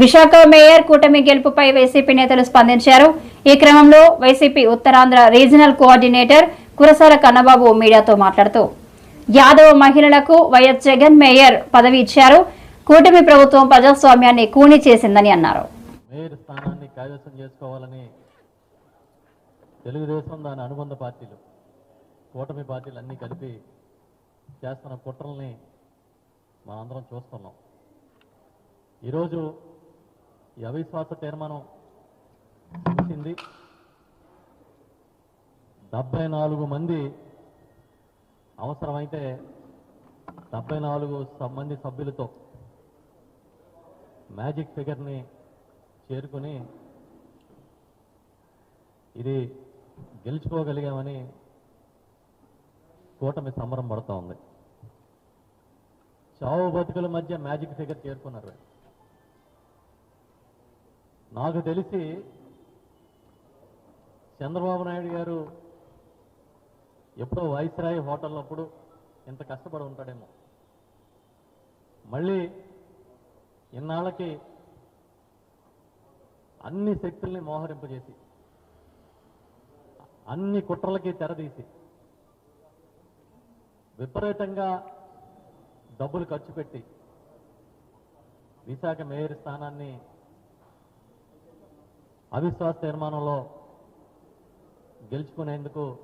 Visakha mayor కూటమి గెలుపుపై YCP నేతలు స్పందించారు. ఈ క్రమంలో YCP Uttarandhra regional coordinator Kurasala Kannababu మీడియాతో మాట్లాడుతూ యాదవ మహిళలకు వైఎస్ జగన్ మేయర్ పదవి ఇచ్చారు. కూటమి ప్రభుత్వం ప్రజాస్వామ్యాన్ని కూని చేసిందని అన్నారు. మేయర్ స్థానాన్ని కైవసం చేసుకోవాలని తెలుగుదేశం దాని అనుబంధ పార్టీలు కూటమి పార్టీలు అన్నీ కలిపి చేస్తున్న కుట్రల్ని మనందరం చూస్తున్నాం. ఈరోజు ఈ అవిశ్వాస తీర్మానం ముగిసింది డెబ్బై నాలుగు మంది అవసరమైతే డెబ్బై నాలుగు మంది సభ్యులతో మ్యాజిక్ ఫిగర్ని చేరుకుని ఇది గెలుచుకోగలిగామని కూటమి సంబరం పడుతూ ఉంది చావు బతుకుల మధ్య మ్యాజిక్ ఫిగర్ చేరుకున్నారు నాకు తెలిసి చంద్రబాబు నాయుడు గారు ఎప్పుడో వాయిస్రాయ్ హోటల్ అప్పుడు ఇంత కష్టపడి ఉంటాడేమో. మళ్ళీ ఇన్నాళ్ళకి అన్ని శక్తుల్ని మోహరింపజేసి అన్ని కుట్రలకి తెరదీసి విపరీతంగా డబ్బులు ఖర్చు పెట్టి విశాఖ మేయర్ స్థానాన్ని అవిశ్వాస తీర్మానంలో గెలుచుకునేందుకు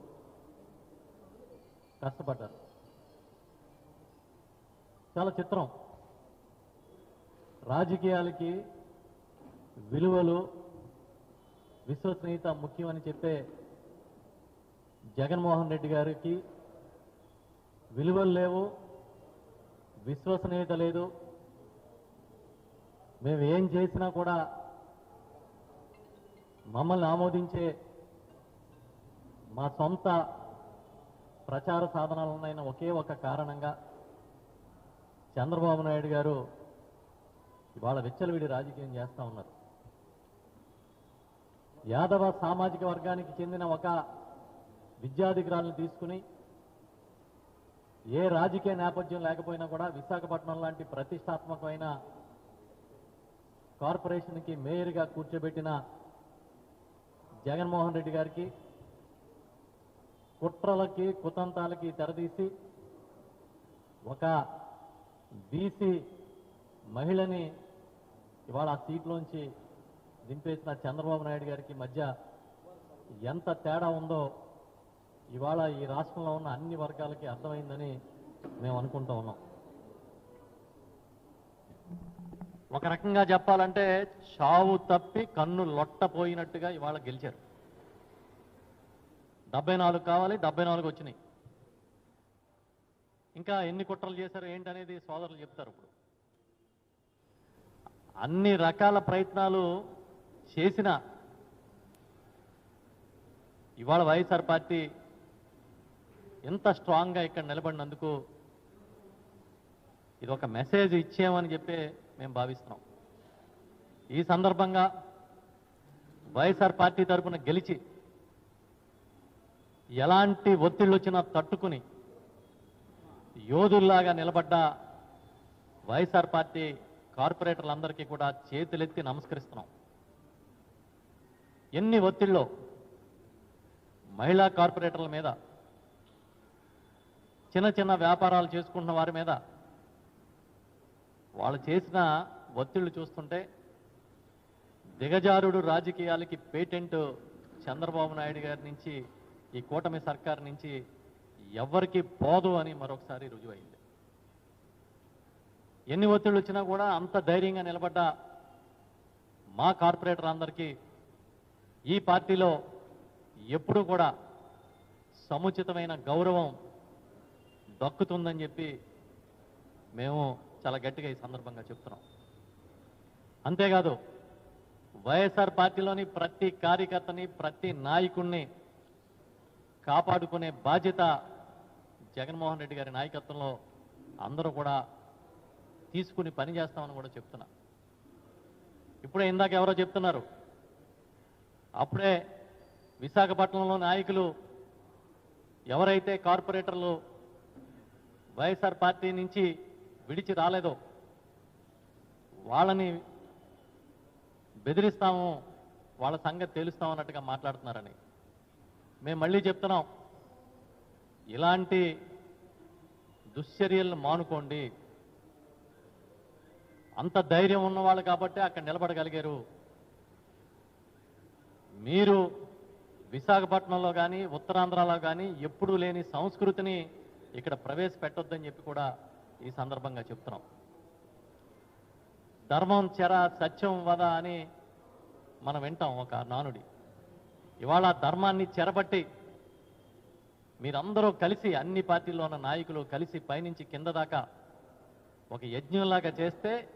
కష్టపడ్డారు. చాలా చిత్రం. రాజకీయాలకి విలువలు విశ్వసనీయత ముఖ్యమని చెప్పే జగన్మోహన్ రెడ్డి గారికి విలువలు లేవు విశ్వసనీయత లేదు. మేము ఏం చేసినా కూడా మమ్మల్ని ఆమోదించే మా సొంత ప్రచార సాధనాలు ఉన్నాయన్న ఒకే ఒక కారణంగా చంద్రబాబు నాయుడు గారు ఇవాళ విచ్చలవిడి రాజకీయం చేస్తూ ఉన్నారు. యాదవ సామాజిక వర్గానికి చెందిన ఒక విద్యాధికారులను తీసుకుని ఏ రాజకీయ నేపథ్యం లేకపోయినా కూడా విశాఖపట్నం లాంటి ప్రతిష్టాత్మకమైన కార్పొరేషన్కి మేయర్గా కూర్చోబెట్టిన జగన్మోహన్ రెడ్డి గారికి కుట్రలకి కుతంతాలకి తెరదీసి ఒక బీసీ మహిళని ఇవాళ ఆ సీట్లోంచి దింపేసిన చంద్రబాబు నాయుడు గారికి మధ్య ఎంత తేడా ఉందో ఇవాళ ఈ రాష్ట్రంలో ఉన్న అన్ని వర్గాలకి అర్థమైందని మేము అనుకుంటూ ఉన్నాం. ఒక రకంగా చెప్పాలంటే చావు తప్పి కన్ను లొట్టపోయినట్టుగా ఇవాళ గెలిచారు. డెబ్బై నాలుగు కావాలి డెబ్బై నాలుగు వచ్చినాయి. ఇంకా ఎన్ని కుట్రలు చేశారు ఏంటనేది సోదరులు చెప్తారు ఇప్పుడు. అన్ని రకాల ప్రయత్నాలు చేసిన ఇవాళ వైఎస్ఆర్ పార్టీ ఎంత స్ట్రాంగ్గా ఇక్కడ నిలబడినందుకు ఇది ఒక మెసేజ్ ఇచ్చామని చెప్పే మేము భావిస్తున్నాం. ఈ సందర్భంగా వైఎస్ఆర్ పార్టీ తరపున గెలిచి ఎలాంటి ఒత్తిళ్ళు వచ్చినా తట్టుకుని యోధుల్లాగా నిలబడ్డ వైఎస్ఆర్ పార్టీ కార్పొరేటర్లందరికీ కూడా చేతులెత్తి నమస్కరిస్తున్నాం. ఎన్ని ఒత్తిళ్ళో మహిళా కార్పొరేటర్ల మీద చిన్న చిన్న వ్యాపారాలు చేసుకుంటున్న వారి మీద వాళ్ళు చేసిన ఒత్తిళ్ళు చూస్తుంటే దిగజారుడు రాజకీయాలకి పేటెంట్ చంద్రబాబు నాయుడు గారి నుంచి ఈ కూటమి సర్కార్ నుంచి ఎవరికి పోదు అని మరొకసారి రుజువైంది. ఎన్ని ఒత్తిళ్ళు వచ్చినా కూడా అంత ధైర్యంగా నిలబడ్డ మా కార్పొరేటర్ అందరికీ ఈ పార్టీలో ఎప్పుడూ కూడా సముచితమైన గౌరవం దక్కుతుందని చెప్పి మేము చాలా గట్టిగా ఈ సందర్భంగా చెప్తున్నాం. అంతేకాదు వైఎస్ఆర్ పార్టీలోని ప్రతి కార్యకర్తని ప్రతి నాయకుణ్ణి కాపాడుకునే బాధ్యత జగన్మోహన్ రెడ్డి గారి నాయకత్వంలో అందరూ కూడా తీసుకుని పని చేస్తామని కూడా చెప్తున్నా. ఇప్పుడే ఇందాక ఎవరో చెప్తున్నారు అప్పుడే విశాఖపట్నంలో నాయకులు ఎవరైతే కార్పొరేటర్లు వైఎస్ఆర్ పార్టీ నుంచి విడిచి రాలేదో. వాళ్ళని బెదిరిస్తాము వాళ్ళ సంగతి తేలుస్తాం అన్నట్టుగా మాట్లాడుతున్నారని. మేము మళ్ళీ చెప్తున్నాం ఇలాంటి దుశ్చర్యలను మానుకోండి. అంత ధైర్యం ఉన్నవాళ్ళు కాబట్టి అక్కడ నిలబడగలిగారు. మీరు విశాఖపట్నంలో కానీ ఉత్తరాంధ్రలో కానీ ఎప్పుడూ లేని సంస్కృతిని ఇక్కడ ప్రవేశపెట్టొద్దని చెప్పి కూడా ఈ సందర్భంగా చెప్తున్నాం. ధర్మం చెర సత్యం వద అని మనం వింటాం ఒక నానుడి. ఇవాళ ధర్మాన్ని చెరబట్టి మీరందరూ కలిసి అన్ని పార్టీల్లో ఉన్న నాయకులు కలిసి పైనుంచి కింద దాకా ఒక యజ్ఞంలాగా చేస్తే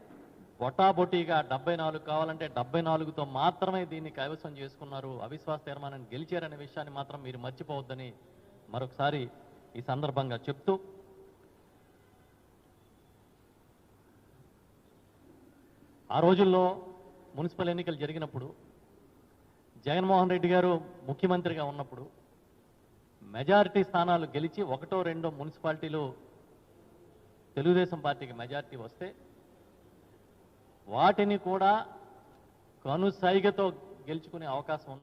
బొటాబొటీగా డెబ్బై నాలుగు కావాలంటే డెబ్బై నాలుగుతో మాత్రమే దీన్ని కైవసం చేసుకున్నారు. అవిశ్వాస తీర్మానాన్ని గెలిచారనే విషయాన్ని మాత్రం మీరు మర్చిపోవద్దని మరొకసారి ఈ సందర్భంగా చెప్తూ ఆ రోజుల్లో మున్సిపల్ ఎన్నికలు జరిగినప్పుడు జగన్మోహన్ రెడ్డి గారు ముఖ్యమంత్రిగా ఉన్నప్పుడు మెజారిటీ స్థానాలు గెలిచి ఒకటో రెండో మున్సిపాలిటీలు తెలుగుదేశం పార్టీకి మెజారిటీ వస్తే వాటిని కూడా కనుసైగతో గెలుచుకునే అవకాశం ఉంది